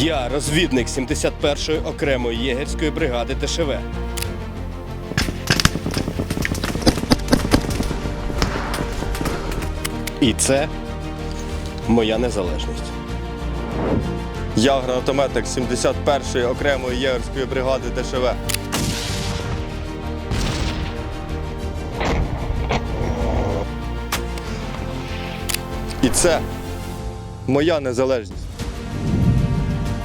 Я розвідник 71-ї окремої єгерської бригади ДШВ. І це моя незалежність. Я гранатометник 71-ї окремої єгерської бригади ДШВ. І це моя незалежність.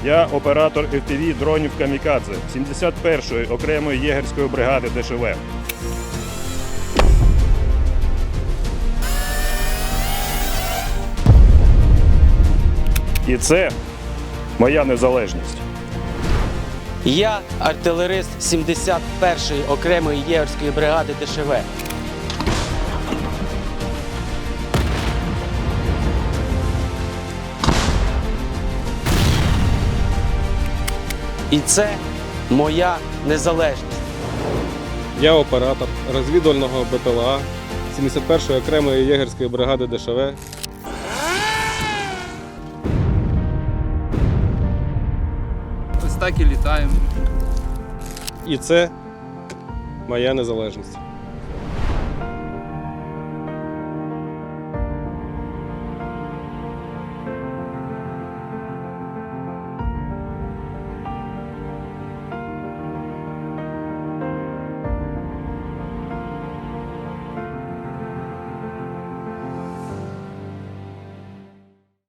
Я оператор FPV дронів Камікадзе 71-ї окремої єгерської бригади ДШВ. І це моя незалежність. Я артилерист 71-ї окремої єгерської бригади ДШВ. І це моя незалежність. Я оператор розвідувального БПЛА 71-ї окремої єгерської бригади ДШВ. Ось так і літаємо. І це моя незалежність.